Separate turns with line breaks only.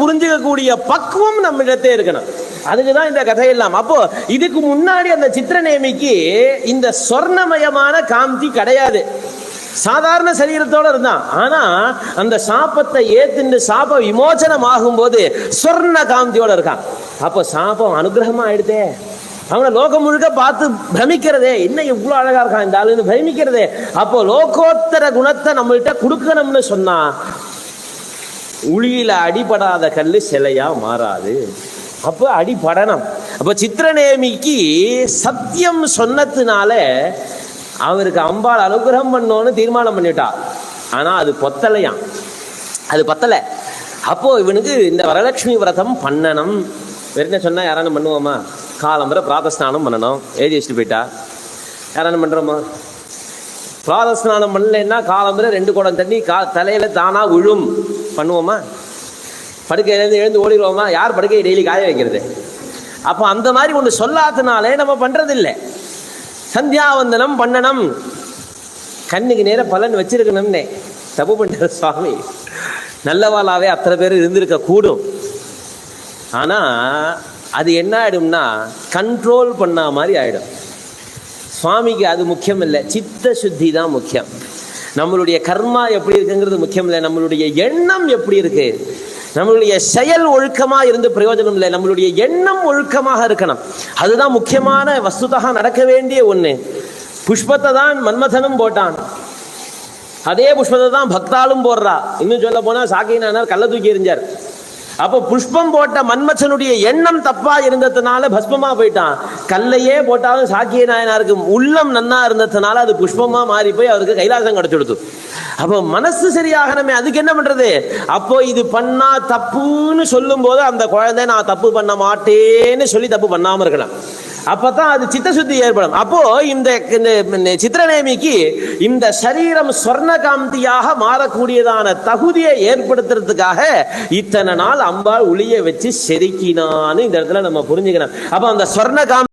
புரிஞ்சுக்கக்கூடிய பக்குவம் நம்மிடத்தே இருக்கணும். அதுக்குதான் இந்த கதையெல்லாம். அப்போ இதுக்கு முன்னாடி அந்த சித்திரநேமிக்கு இந்த சொர்ணமயமான காந்தி கிடையாது. சாதாரண சரீரத்தோட இருந்தான். ஆனா அந்த சாபத்தை ஏத்துண்டு சாப விமோசனம் ஆகும்போது சொர்ண காந்தியோட இருக்கான். அப்போ சாபம் அனுகிரகமா ஆயிடுதே. அவனை லோகம் முழுக்க பார்த்து பிரமிக்கிறதே. என்ன இவ்வளோ அழகா இருக்கான் இந்த ஆளுன்னு பிரமிக்கிறதே. அப்போ லோகோத்தர குணத்தை நம்மள்கிட்ட கொடுக்கணும்னு சொன்னா உளியில அடிபடாத கல் சிலையா மாறாது. அப்போ அடிபடணும். அப்போ சித்திரநேமிக்கு சத்தியம் சொன்னதுனால அவருக்கு அம்பாள் அனுகிரகம் பண்ணோன்னு தீர்மானம் பண்ணிட்டா. ஆனா அது பொத்தலையாம். அது பத்தல. அப்போ இவனுக்கு இந்த வரலட்சுமி விரதம் பண்ணணும். வெறும் என்ன சொன்னா பண்ணுவோமா? காலம்புற பிராதஸ்நானம் பண்ணணும். எழுதி வச்சுட்டு போயிட்டா? யாரானும் பண்றோமா? பிராதஸ்நானம் பண்ணலைன்னா காலம்புற ரெண்டு குடம் தண்ணி கா தலையில தானா விழும். பண்ணுவோமா? படுக்கையிலேருந்து எழுந்து ஓடிடுவோமா? யார் படுக்கையை டெய்லி காய வைக்கிறது? அப்போ அந்த மாதிரி ஒன்று சொல்லாதனாலே நம்ம பண்ணுறதில்லை சந்தியாவந்தனம் பண்ணணும் கண்ணுக்கு நேர பலன் வச்சிருக்கணும்னே. தப்பு பண்ணுற சுவாமி. நல்லவாளாவே அத்தனை பேர் இருந்திருக்க கூடும். ஆனால் அது என்ன ஆகிடும்னா கண்ட்ரோல் பண்ண மாதிரி ஆகிடும் சுவாமிக்கு அது முக்கியம் இல்லை சித்த சுத்தி தான் முக்கியம். நம்மளுடைய கர்மா எப்படி இருக்குங்கிறது முக்கியம் இல்லை நம்மளுடைய எண்ணம் எப்படி இருக்கு? நம்மளுடைய செயல் ஒழுக்கமாக இருந்து பிரயோஜனம் இல்லை. நம்மளுடைய எண்ணம் ஒழுக்கமாக இருக்கணும். அதுதான் முக்கியமான வஸ்துதாக நடக்க வேண்டிய ஒன்று புஷ்பத்தை தான் மன்மதனும் போட்டான். அதே புஷ்பத்தை தான் பக்தாலும் போடுறா. இன்னும் சொல்ல போனால் சாக்கினார் கள்ள தூக்கி எறிஞ்சார். அப்போ புஷ்பம் போட்ட மன்மச்சனுடைய எண்ணம் தப்பா இருந்ததுனால பஸ்மமா போயிட்டான். கல்லையே போட்டாலும் சாக்கிய நாயனாருக்கு உள்ளம் நன்னா இருந்ததுனால அது புஷ்பமா மாறி போய் அவருக்கு கைலாசம் கிடைச்சிடுது அப்போ மனசு சரியாகணுமே அதுக்கு என்ன பண்றது? அப்போ இது பண்ணா தப்புன்னு சொல்லும் போது அந்த குழந்தை நான் தப்பு பண்ண மாட்டேன்னு சொல்லி தப்பு பண்ணாம இருக்கலாம். அப்பதான் அது சித்தசுத்தி ஏற்படும். அப்போ இந்த சித்திரநேமிக்கு இந்த சரீரம் சொர்ண காந்தியாக மாறக்கூடியதான தகுதியை ஏற்படுத்துறதுக்காக இத்தனை நாள் அம்பாள் ஒளிய வச்சு செதுக்கினான்னு இந்த இடத்துல நம்ம புரிஞ்சுக்கணும். அப்ப அந்த சொர்ண காந்தி